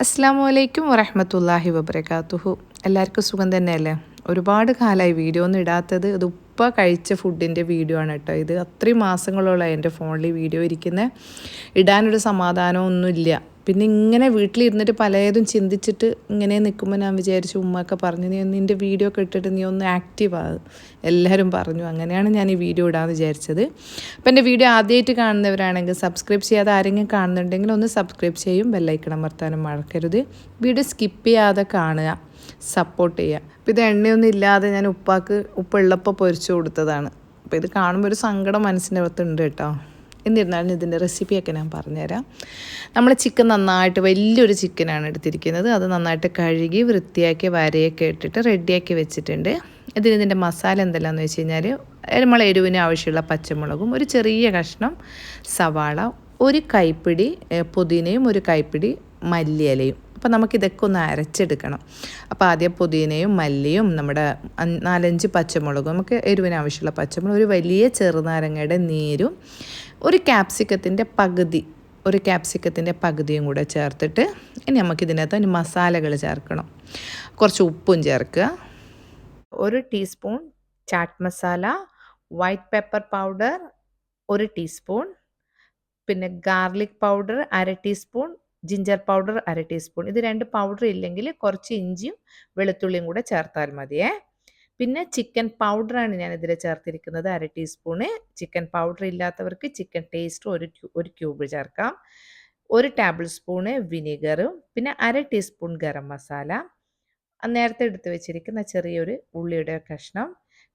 അസ്സാം വലൈക്കും വറഹമത്തല്ലാഹി വബർക്കാത്തുഹു എല്ലാവർക്കും സുഖം തന്നെയല്ലേ? ഒരുപാട് കാലമായി വീഡിയോ ഒന്നും ഇടാത്തത് ഇത് ഉപ്പ കഴിച്ച ഫുഡിന്റെ വീഡിയോ ആണ് കേട്ടോ ഇത്. അത്രയും മാസങ്ങളോളായി എന്റെ ഫോണിൽ വീഡിയോ ഇരിക്കുന്നത് ഇടാനൊരു സമാധാനമൊന്നുമില്ല പിന്നെ ഇങ്ങനെ വീട്ടിലിരുന്നിട്ട് പലതും ചിന്തിച്ചിട്ട് ഇങ്ങനെ നിൽക്കുമ്പോൾ ഞാൻ വിചാരിച്ചു ഉമ്മയൊക്കെ പറഞ്ഞു നീ നിന്റെ വീഡിയോ ഒക്കെ ഇട്ടിട്ട് നീ ഒന്ന് ആക്റ്റീവ് ആകും എല്ലാവരും പറഞ്ഞു. അങ്ങനെയാണ് ഞാൻ ഈ വീഡിയോ ഇടാമെന്ന് വിചാരിച്ചത്. അപ്പോൾ എന്റെ വീഡിയോ ആദ്യമായിട്ട് കാണുന്നവരാണെങ്കിൽ സബ്സ്ക്രൈബ് ചെയ്യാതെ ആരെങ്കിലും കാണുന്നുണ്ടെങ്കിൽ ഒന്ന് സബ്സ്ക്രൈബ് ചെയ്യും ബെല്ലൈക്കണം വർത്താനം മറക്കരുത്. വീഡിയോ സ്കിപ്പ് ചെയ്യാതെ കാണുക സപ്പോർട്ട് ചെയ്യുക. അപ്പോൾ ഇത് എണ്ണയൊന്നും ഇല്ലാതെ ഞാൻ ഉപ്പാക്ക് ഉപ്പുള്ളപ്പോൾ പൊരിച്ചു കൊടുത്തതാണ്. അപ്പോൾ ഇത് കാണുമ്പോൾ ഒരു സങ്കടം മനസ്സിന്റെ അകത്തുണ്ട് കേട്ടോ. എന്നിരുന്നാലും ഇതിന്റെ റെസിപ്പിയൊക്കെ ഞാൻ പറഞ്ഞുതരാം. നമ്മൾ ചിക്കൻ നന്നായിട്ട് വലിയൊരു ചിക്കനാണ് എടുത്തിരിക്കുന്നത്. അത് നന്നായിട്ട് കഴുകി വൃത്തിയാക്കി വരയൊക്കെ ഇട്ടിട്ട് റെഡിയാക്കി വെച്ചിട്ടുണ്ട്. ഇതിന് ഇതിന്റെ മസാല എന്തെല്ലാമെന്ന് വെച്ച് കഴിഞ്ഞാൽ നമ്മൾ എരിവിന് ആവശ്യമുള്ള പച്ചമുളകും ഒരു ചെറിയ കഷ്ണം സവാള ഒരു കൈപ്പിടി പുതിനയും ഒരു കൈപ്പിടി മല്ലിയിലയും. അപ്പോൾ നമുക്കിതൊക്കെ ഒന്ന് അരച്ചെടുക്കണം. അപ്പോൾ ആദ്യം പുതിനയും മല്ലിയും നമ്മുടെ നാലഞ്ച് പച്ചമുളകും നമുക്ക് എരിവിന് ആവശ്യമുള്ള പച്ചമുളക് ഒരു വലിയ ചെറുനാരങ്ങയുടെ നീരും ഒരു ക്യാപ്സിക്കത്തിന്റെ പകുതി ഒരു ക്യാപ്സിക്കത്തിന്റെ പകുതിയും കൂടെ ചേർത്തിട്ട് ഇനി നമുക്കിതിനകത്ത് ഒരു മസാലകൾ ചേർക്കണം. കുറച്ച് ഉപ്പും ചേർക്കുക. ഒരു teaspoon chaat masala white pepper powder ഒരു ടീസ്പൂൺ പിന്നെ ഗാർലിക് പൗഡർ അര ടീസ്പൂൺ ജിഞ്ചർ പൗഡർ അര ടീസ്പൂൺ ഇത് രണ്ട് പൗഡർ ഇല്ലെങ്കിൽ കുറച്ച് ഇഞ്ചിയും വെളുത്തുള്ളിയും കൂടെ ചേർത്താൽ മതിയേ. പിന്നെ ചിക്കൻ പൗഡറാണ് ഞാൻ ഇതിൽ ചേർത്തിരിക്കുന്നത്. അര ടീസ്പൂണ് ചിക്കൻ പൗഡർ ഇല്ലാത്തവർക്ക് ചിക്കൻ ടേസ്റ്റ് ഒരു ഒരു ക്യൂബ് ചേർക്കാം. ഒരു ടേബിൾ സ്പൂണ് വിനീഗറും പിന്നെ അര ടീസ്പൂൺ ഗരം മസാല. നേരത്തെ എടുത്ത് വെച്ചിരിക്കുന്ന ചെറിയൊരു ഉള്ളിയുടെ കഷ്ണം.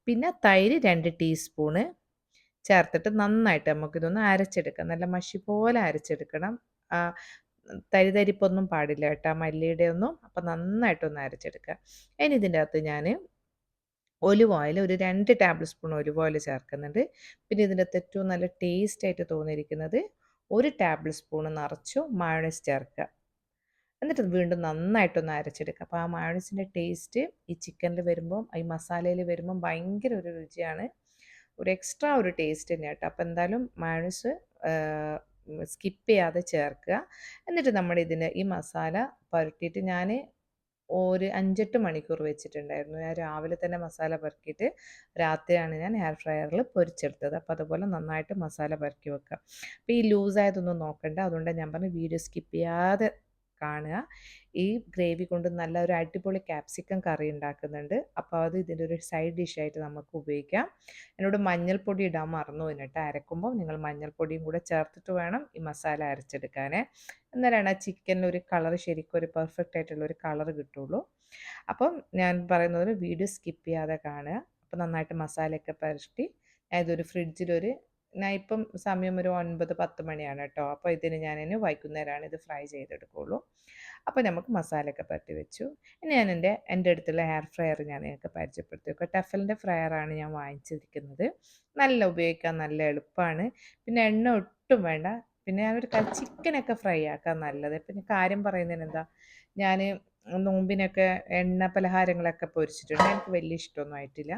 പിന്നെ തൈര് രണ്ട് ടീസ്പൂണ് ചേർത്തിട്ട് നന്നായിട്ട് നമുക്കിതൊന്ന് അരച്ചെടുക്കാം. നല്ല മഷി പോലെ അരച്ചെടുക്കണം. തരിതരിപ്പൊന്നും പാടില്ല കേട്ടോ മല്ലിയുടെ ഒന്നും. അപ്പം നന്നായിട്ടൊന്ന് അരച്ചെടുക്കുക. ഇനി ഇതിന്റെ അകത്ത് ഞാൻ ഒലിവ് ഓയിൽ ഒരു രണ്ട് ടേബിൾ സ്പൂൺ ഒലിവ് ഓയിൽ ചേർക്കുന്നുണ്ട്. പിന്നെ ഇതിന്റെ അകത്ത് ഏറ്റവും നല്ല ടേസ്റ്റ് ആയിട്ട് തോന്നിയിരിക്കുന്നത് ഒരു ടേബിൾ സ്പൂൺ നിറച്ചു മയോണൈസ് ചേർക്കുക. എന്നിട്ട് വീണ്ടും നന്നായിട്ടൊന്ന് അരച്ചെടുക്കുക. അപ്പോൾ ആ മയോണൈസിന്റെ ടേസ്റ്റ് ഈ ചിക്കനിൽ വരുമ്പം ഈ മസാലയിൽ വരുമ്പം ഭയങ്കര ഒരു രുചിയാണ്. ഒരു എക്സ്ട്രാ ഒരു ടേസ്റ്റ് തന്നെയാണ് കേട്ടോ അപ്പോൾ എന്തായാലും മയോണൈസ് സ്കിപ്പ് ചെയ്യാതെ ചേർക്കുക. എന്നിട്ട് നമ്മൾ ഇതിന് ഈ മസാല പുരട്ടിയിട്ട് ഞാൻ ഒരു അഞ്ചെട്ട് മണിക്കൂർ വെച്ചിട്ടുണ്ടായിരുന്നു. ഞാൻ രാവിലെ തന്നെ മസാല പെറുക്കിയിട്ട് രാത്രിയാണ് ഞാൻ ഹെയർ ഫ്രയറിൽ പൊരിച്ചെടുത്തത്. അപ്പോൾ അതുപോലെ നന്നായിട്ട് മസാല പുരക്കി വെക്കുക അപ്പോൾ ഈ ലൂസായതൊന്നും നോക്കണ്ട. അതുകൊണ്ട് ഞാൻ പറഞ്ഞു വീഡിയോ സ്കിപ്പ് ചെയ്യാതെ കാണുക. ഈ ഗ്രേവി കൊണ്ട് നല്ല ഒരു അടിപൊളി ക്യാപ്സിക്കം കറി ഉണ്ടാക്കുന്നുണ്ട്. അപ്പോൾ അത് ഇതിന്റെ ഒരു സൈഡ് ഡിഷായിട്ട് നമുക്ക് ഉപയോഗിക്കാം. എന്നോട് മഞ്ഞൾപ്പൊടി ഇടാൻ മറന്നു എന്നിട്ട് അരക്കുമ്പോൾ നിങ്ങൾ മഞ്ഞൾപ്പൊടിയും കൂടെ ചേർത്തിട്ട് വേണം ഈ മസാല അരച്ചെടുക്കാൻ എന്നാലാണ് ആ ചിക്കനിൽ ഒരു കളർ ശരിക്കും ഒരു പെർഫെക്റ്റ് ആയിട്ടുള്ള ഒരു കളർ കിട്ടുള്ളൂ. അപ്പം ഞാൻ പറയുന്നത് വീഡിയോ സ്കിപ്പ് ചെയ്യാതെ കാണുക. അപ്പോൾ നന്നായിട്ട് മസാലയൊക്കെ പരട്ടി ഞാൻ ഇതൊരു ഫ്രിഡ്ജിലൊരു ഞാൻ ഇപ്പം സമയം ഒരു ഒൻപത് പത്ത് മണിയാണ് കേട്ടോ അപ്പോൾ ഇതിന് ഞാൻ ഇനി വൈകുന്നേരമാണ് ഇത് ഫ്രൈ ചെയ്തെടുക്കുള്ളൂ. അപ്പോൾ നമുക്ക് മസാലയൊക്കെ പറ്റി വെച്ചു. ഇനി ഞാൻ എന്റെ എന്റെ അടുത്തുള്ള ഹെയർ ഫ്രയർ ഞാൻ നിങ്ങൾക്ക് പരിചയപ്പെടുത്തി വെക്കുക ടഫലിന്റെ ഫ്രയറാണ് ഞാൻ വാങ്ങിച്ചിരിക്കുന്നത്. നല്ല ഉപയോഗിക്കാൻ നല്ല എളുപ്പമാണ് പിന്നെ എണ്ണ ഒട്ടും വേണ്ട. പിന്നെ ഞാനൊരു ചിക്കനൊക്കെ ഫ്രൈ ആക്കാൻ നല്ലത്. പിന്നെ കാര്യം പറയുന്നതിന് എന്താ ഞാൻ നോമ്പിനൊക്കെ എണ്ണ പലഹാരങ്ങളൊക്കെ പൊരിച്ചിട്ടുണ്ട്. എനിക്ക് വലിയ ഇഷ്ടമൊന്നും ആയിട്ടില്ല.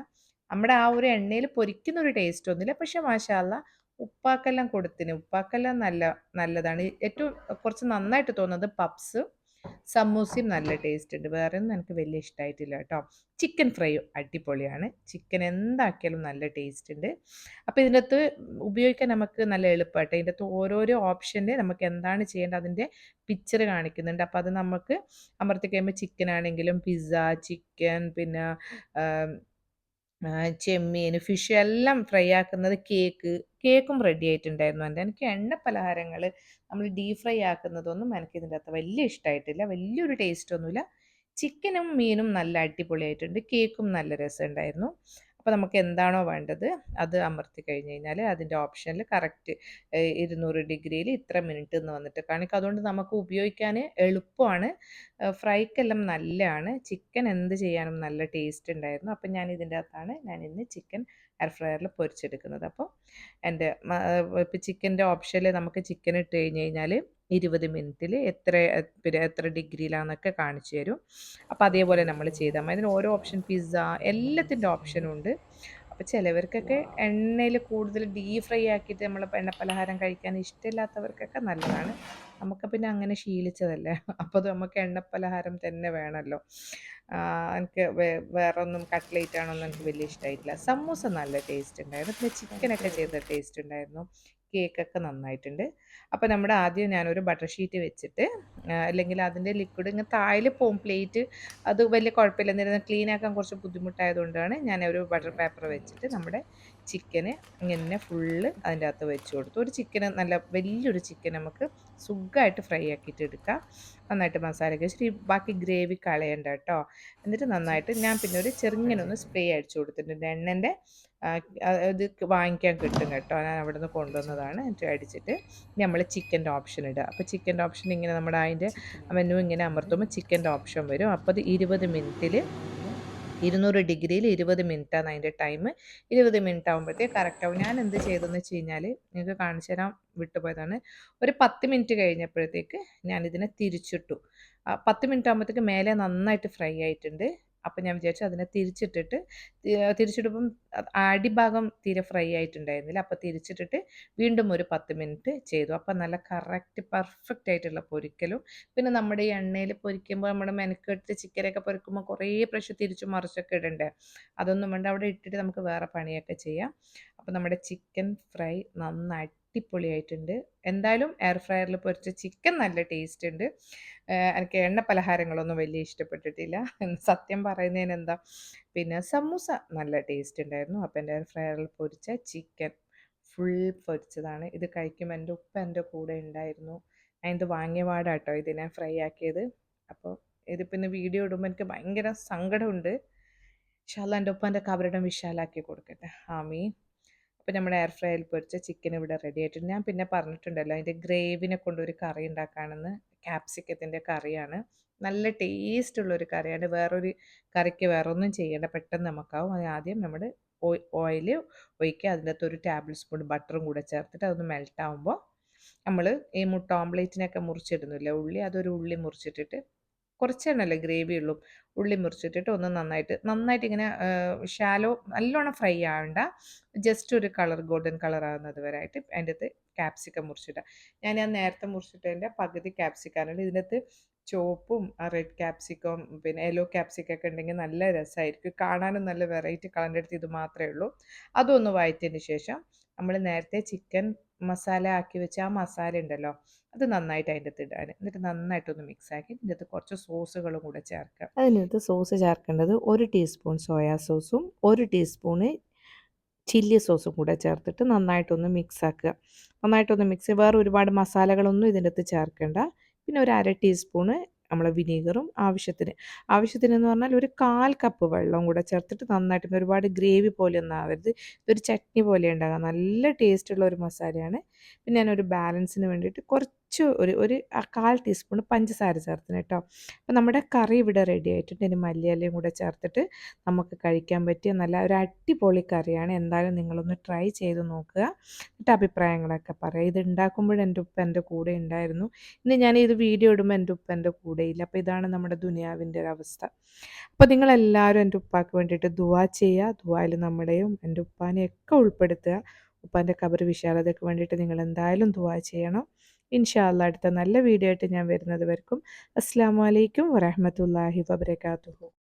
നമ്മുടെ ആ ഒരു എണ്ണയിൽ പൊരിക്കുന്ന ഒരു ടേസ്റ്റ് ഒന്നുമില്ല. പക്ഷെ മാഷാല്ല ഉപ്പാക്കെല്ലാം കൊടുത്തിന്. ഉപ്പാക്കെല്ലാം നല്ല നല്ലതാണ്. ഏറ്റവും കുറച്ച് നന്നായിട്ട് തോന്നുന്നത് പപ്സ് സമൂസയും നല്ല ടേസ്റ്റ് ഉണ്ട്. വേറെ ഒന്നും എനിക്ക് വലിയ ഇഷ്ടമായിട്ടില്ല കേട്ടോ. ചിക്കൻ ഫ്രൈയും അടിപൊളിയാണ്. ചിക്കൻ എന്താക്കിയാലും നല്ല ടേസ്റ്റ് ഉണ്ട്. അപ്പോൾ ഇതിന്റെ അകത്ത് ഉപയോഗിക്കാൻ നമുക്ക് നല്ല എളുപ്പമായിട്ട് ഇതിന്റെ അകത്ത് ഓരോരോ ഓപ്ഷന്റെ നമുക്ക് എന്താണ് ചെയ്യേണ്ടത് അതിന്റെ പിക്ചർ കാണിക്കുന്നുണ്ട്. അപ്പോൾ അത് നമുക്ക് അമർത്തി കഴിയുമ്പോൾ ചിക്കൻ ആണെങ്കിലും പിസ്സ ചിക്കൻ പിന്നെ ചെമ്മീൻ ഫിഷ് എല്ലാം ഫ്രൈ ആക്കുന്നത് കേക്ക് കേക്കും റെഡി ആയിട്ടുണ്ടായിരുന്നു. എന്റെ എനിക്ക് എണ്ണ പലഹാരങ്ങൾ നമ്മൾ ഡീപ് ഫ്രൈ ആക്കുന്നതൊന്നും എനിക്ക് ഇതിന്റെ അകത്ത് വലിയ ഇഷ്ടമായിട്ടില്ല വലിയൊരു ടേസ്റ്റ് ഒന്നുമില്ല. ചിക്കനും മീനും നല്ല അടിപൊളിയായിട്ടുണ്ട്. കേക്കും നല്ല രസമുണ്ടായിരുന്നു. അപ്പോൾ നമുക്ക് എന്താണോ വേണ്ടത് അത് അമർത്തി കഴിഞ്ഞ് കഴിഞ്ഞാൽ അതിന്റെ ഓപ്ഷനിൽ കറക്റ്റ് ഇരുന്നൂറ് ഡിഗ്രിയിൽ ഇത്ര മിനിറ്റ് എന്ന് വന്നിട്ട് കാണിക്കും. അതുകൊണ്ട് നമുക്ക് ഉപയോഗിക്കാൻ എളുപ്പമാണ്. ഫ്രൈക്കെല്ലാം നല്ലതാണ്. ചിക്കൻ എന്ത് ചെയ്യാനും നല്ല ടേസ്റ്റ് ഉണ്ടായിരുന്നു. അപ്പം ഞാൻ ഇതിന്റെ അകത്താണ് ഞാൻ ഇന്ന് ചിക്കൻ എയർ ഫ്രയറിൽ പൊരിച്ചെടുക്കുന്നത്. അപ്പോൾ എന്റെ ഇപ്പം ചിക്കന്റെ ഓപ്ഷനിൽ നമുക്ക് ചിക്കൻ ഇട്ട് കഴിഞ്ഞ് കഴിഞ്ഞാൽ ഇരുപത് മിനിറ്റിൽ എത്ര പിന്നെ എത്ര ഡിഗ്രിയിലാണെന്നൊക്കെ കാണിച്ചു തരും. അപ്പോൾ അതേപോലെ നമ്മൾ ചെയ്താൽ മതി. അതിന് ഓരോ ഓപ്ഷൻ പിസ്സ എല്ലാത്തിന്റെ ഓപ്ഷനും ഉണ്ട്. അപ്പോൾ ചിലവർക്കൊക്കെ എണ്ണയിൽ കൂടുതൽ ഡീപ് ഫ്രൈ ആക്കിയിട്ട് നമ്മൾ എണ്ണ പലഹാരം കഴിക്കാൻ ഇഷ്ടമില്ലാത്തവർക്കൊക്കെ നല്ലതാണ്. നമുക്ക് പിന്നെ അങ്ങനെ ശീലിച്ചതല്ലേ? അപ്പോൾ അത് നമുക്ക് എണ്ണ പലഹാരം തന്നെ വേണമല്ലോ എനിക്ക് വേറെ ഒന്നും കട്ട്ലേറ്റ് ആണോന്നും എനിക്ക് വലിയ ഇഷ്ടമായിട്ടില്ല സമൂസ നല്ല ടേസ്റ്റ് ഉണ്ടായിരുന്നു. പിന്നെ ചിക്കനൊക്കെ ചെയ്ത ടേസ്റ്റ് ഉണ്ടായിരുന്നു. കേക്കൊക്കെ നന്നായിട്ടുണ്ട്. അപ്പോൾ നമ്മുടെ ആദ്യം ഞാനൊരു ബട്ടർ ഷീറ്റ് വെച്ചിട്ട് അല്ലെങ്കിൽ അതിന്റെ ലിക്വിഡ് ഇങ്ങനെ താഴെ പോകും പ്ലേറ്റ് അത് വലിയ കുഴപ്പമില്ല. എന്നിരുന്നാൽ ക്ലീൻ ആക്കാൻ കുറച്ച് ബുദ്ധിമുട്ടായതുകൊണ്ടാണ് ഞാൻ ഒരു ബട്ടർ പേപ്പർ വെച്ചിട്ട് നമ്മുടെ ചിക്കന് ഇങ്ങനെ ഫുള്ള് അതിന്റെ അകത്ത് വെച്ച് കൊടുത്തു. ഒരു ചിക്കന് നല്ല വലിയൊരു ചിക്കൻ നമുക്ക് സുഖമായിട്ട് ഫ്രൈ ആക്കിയിട്ട് എടുക്കാം. നന്നായിട്ട് മസാലയൊക്കെ വെച്ചിട്ട് ബാക്കി ഗ്രേവി കളയണ്ട കേട്ടോ. എന്നിട്ട് നന്നായിട്ട് ഞാൻ പിന്നെ ഒരു ചെറുങ്ങനൊന്ന് സ്പ്രേ അടിച്ചു കൊടുത്തിട്ടുണ്ട്. എണ്ണന്റെ ഇത് വാങ്ങിക്കാൻ കിട്ടും കേട്ടോ. ഞാൻ അവിടെ നിന്ന് കൊണ്ടുവന്നതാണ് എന്നിട്ട് അടിച്ചിട്ട് നമ്മൾ ചിക്കന്റെ ഓപ്ഷൻ ഇടുക. അപ്പോൾ ചിക്കന്റെ ഓപ്ഷൻ ഇങ്ങനെ നമ്മുടെ അതിന്റെ മെനു ഇങ്ങനെ അമർത്തുമ്പോൾ ചിക്കന്റെ ഓപ്ഷൻ വരും. അപ്പോൾ അത് ഇരുപത് മിനിറ്റിൽ ഇരുന്നൂറ് ഡിഗ്രിയിൽ ഇരുപത് മിനിറ്റാണ് അതിന്റെ ടൈം ഇരുപത് മിനിറ്റ് ആകുമ്പോഴത്തേക്ക് കറക്റ്റ് ആവും. ഞാൻ എന്ത് ചെയ്തതെന്ന് വെച്ച് കഴിഞ്ഞാൽ നിങ്ങൾക്ക് കാണിച്ചു തരാൻ വിട്ടുപോയതാണ്. ഒരു പത്ത് മിനിറ്റ് കഴിഞ്ഞപ്പോഴത്തേക്ക് ഞാനിതിനെ തിരിച്ചിട്ടു. പത്ത് മിനിറ്റ് ആകുമ്പോഴത്തേക്ക് മേലെ നന്നായിട്ട് ഫ്രൈ ആയിട്ടുണ്ട്. അപ്പം ഞാൻ വിചാരിച്ചു അതിനെ തിരിച്ചിട്ടിട്ട് തിരിച്ചിടുമ്പം അടിഭാഗം തീരെ ഫ്രൈ ആയിട്ടുണ്ടായിരുന്നില്ല. അപ്പോൾ തിരിച്ചിട്ടിട്ട് വീണ്ടും ഒരു പത്ത് മിനിറ്റ് ചെയ്തു. അപ്പം നല്ല കറക്റ്റ് പെർഫെക്റ്റ് ആയിട്ടുള്ള പൊരിക്കലും. പിന്നെ നമ്മുടെ ഈ എണ്ണയിൽ പൊരിക്കുമ്പോൾ നമ്മുടെ മെനക്കെട്ട് ചിക്കനൊക്കെ പൊരിക്കുമ്പോൾ കുറേ പ്രാവശ്യം തിരിച്ചു മറിച്ചൊക്കെ ഇടണ്ടേ? അതൊന്നും വേണ്ട. അവിടെ ഇട്ടിട്ട് നമുക്ക് വേറെ പണിയൊക്കെ ചെയ്യാം. അപ്പം നമ്മുടെ ചിക്കൻ ഫ്രൈ നന്നായിട്ട് അടിപൊളിയായിട്ടുണ്ട്. എന്തായാലും എയർ ഫ്രയറിൽ പൊരിച്ച ചിക്കൻ നല്ല ടേസ്റ്റ് ഉണ്ട്. എനിക്ക് എണ്ണ പലഹാരങ്ങളൊന്നും വലിയ ഇഷ്ടപ്പെട്ടിട്ടില്ല. സത്യം പറയുന്നതിന് എന്താ പിന്നെ സമൂസ നല്ല ടേസ്റ്റ് ഉണ്ടായിരുന്നു. അപ്പം എന്റെ എയർ ഫ്രയറിൽ പൊരിച്ച ചിക്കൻ ഫുൾ പൊരിച്ചതാണ്. ഇത് കഴിക്കുമ്പോൾ എന്റെ ഉപ്പ എന്റെ കൂടെ ഉണ്ടായിരുന്നു. ഇത് വാങ്ങിയ പാടാട്ടോ ഇതിനെ ഫ്രൈ ആക്കിയത്. അപ്പോൾ ഇത് പിന്നെ വീഡിയോ ഇടുമ്പോൾ എനിക്ക് ഭയങ്കര സങ്കടമുണ്ട്. ഷാല്ല എന്റെ ഒപ്പം എന്റെ കവറിടം വിശാലാക്കി കൊടുക്കട്ടെ. ആമീ അപ്പോൾ നമ്മുടെ എയർ ഫ്രൈയിൽ പൊരിച്ച ചിക്കൻ ഇവിടെ റെഡി ആയിട്ടുണ്ട്. ഞാൻ പിന്നെ പറഞ്ഞിട്ടുണ്ടല്ലോ അതിന്റെ ഗ്രേവിനെ കൊണ്ടൊരു കറി ഉണ്ടാക്കാണെന്ന് ക്യാപ്സിക്കത്തിന്റെ കറിയാണ്. നല്ല ടേസ്റ്റ് ഉള്ളൊരു കറിയാണ്. വേറൊരു കറിക്ക് വേറൊന്നും ചെയ്യേണ്ട പെട്ടെന്ന് നമുക്കാവും. അത് ആദ്യം നമ്മൾ ഓയിൽ ഒഴിക്കുക. അതിന്റെ അകത്ത് ഒരു ടേബിൾ സ്പൂൺ ബട്ടറും കൂടെ ചേർത്തിട്ട് അതൊന്ന് മെൽറ്റ് നമ്മൾ ഈ മുട്ട ഓംലേറ്റിനൊക്കെ മുറിച്ചിടുന്നില്ല ഉള്ളി അതൊരു ഉള്ളി മുറിച്ചിട്ടിട്ട് കുറച്ചെണ്ണല്ലേ ഗ്രേവി ഉള്ളൂ. ഉള്ളി മുറിച്ചിട്ടിട്ട് ഒന്ന് നന്നായിട്ട് നന്നായിട്ട് ഇങ്ങനെ ഷാലോ നല്ലോണം ഫ്രൈ ആവണ്ട. ജസ്റ്റ് ഒരു കളർ ഗോൾഡൻ കളർ ആവുന്നത് വരെ ആയിട്ട് അതിന്റെ അകത്ത് ക്യാപ്സിക്കം മുറിച്ചിട്ട ഞാൻ ഞാൻ നേരത്തെ മുറിച്ചിട്ടതിന്റെ പകുതി ക്യാപ്സിക്കാനുണ്ട് അകത്ത് ചുവപ്പും റെഡ് ക്യാപ്സിക്കം പിന്നെ യെല്ലോ ക്യാപ്സിക്കൊക്കെ ഉണ്ടെങ്കിൽ നല്ല രസമായിരിക്കും കാണാനും നല്ല വെറൈറ്റി കളറിന്റെ അടുത്ത് ഇത് മാത്രമേ ഉള്ളൂ. അതൊന്ന് വഴറ്റിയതിന് ശേഷം നമ്മൾ നേരത്തെ ചിക്കൻ മസാല ആക്കി വെച്ച ആ മസാല ഉണ്ടല്ലോ അത് നന്നായിട്ട് അതിന്റെ അകത്ത് ഇടാൻ. എന്നിട്ട് നന്നായിട്ടൊന്ന് മിക്സ് ആക്കി ഇതിന്റെ അകത്ത് കുറച്ച് സോസുകളും കൂടെ ചേർക്കാം. അതിനകത്ത് സോസ് ചേർക്കേണ്ടത് ഒരു ടീസ്പൂൺ സോയാ സോസും ഒരു ടീസ്പൂണ് ചില്ലി സോസും കൂടെ ചേർത്തിട്ട് നന്നായിട്ടൊന്ന് മിക്സ് ആക്കുക. നന്നായിട്ടൊന്ന് മിക്സ് വേറെ ഒരുപാട് മസാലകളൊന്നും ഇതിന്റെ അകത്ത് ചേർക്കേണ്ട. പിന്നെ ഒരു അര ടീസ്പൂണ് നമ്മൾ വിനീഗറും ആവശ്യത്തിന്. ആവശ്യത്തിന് എന്ന് പറഞ്ഞാൽ ഒരു കാൽ കപ്പ് വെള്ളം കൂടെ ചേർത്തിട്ട് നന്നായിട്ട് ഒരുപാട് ഗ്രേവി പോലെ ഒന്നും ആവരുത്. ഇതൊരു ചട്നി പോലെ ഉണ്ടാകാം. നല്ല ടേസ്റ്റുള്ള ഒരു മസാലയാണ്. പിന്നെ ഞാനൊരു ബാലൻസിന് വേണ്ടിയിട്ട് കുറച്ച് ഒരു ഒരു കാൽ ടീസ്പൂൺ പഞ്ചസാര ചേർത്തിന് കേട്ടോ. അപ്പോൾ നമ്മുടെ കറി ഇവിടെ റെഡി ആയിട്ടുണ്ട്. ഇനി മല്ലിയിലയും കൂടെ ചേർത്തിട്ട് നമുക്ക് കഴിക്കാൻ പറ്റിയ നല്ല ഒരു അടിപൊളി കറിയാണ്. എന്തായാലും നിങ്ങളൊന്ന് ട്രൈ ചെയ്ത് നോക്കുക. എന്നിട്ട് അഭിപ്രായങ്ങളൊക്കെ പറയാം. ഇത് ഉണ്ടാക്കുമ്പോൾ എന്റെ ഉപ്പ എന്റെ കൂടെ ഉണ്ടായിരുന്നു. ഇന്ന് ഞാൻ ഇത് വീഡിയോ ഇടുമ്പോൾ എന്റെ ഉപ്പ എന്റെ കൂടെയില്ല അപ്പോൾ ഇതാണ് നമ്മുടെ ദുനിയാവിന്റെ ഒരു അവസ്ഥ. അപ്പോൾ നിങ്ങളെല്ലാവരും എന്റെ ഉപ്പാക്ക് വേണ്ടിയിട്ട് ദുവാ ചെയ്യുക. ദുവായിൽ നമ്മുടെയും എന്റെ ഉപ്പാനെയൊക്കെ ഉൾപ്പെടുത്തുക. ഉപ്പാന്റെ കബർ വിശാലതയ്ക്ക് വേണ്ടിയിട്ട് നിങ്ങൾ എന്തായാലും ദുവാ ചെയ്യണം. ഇൻഷാല്ല അടുത്ത നല്ല വീഡിയോ ആയിട്ട് ഞാൻ വരുന്നത് വരക്കും. അസ്സാം വലൈക്കും വരഹമത്തല്ലാഹി വബർക്കാത്തുഹു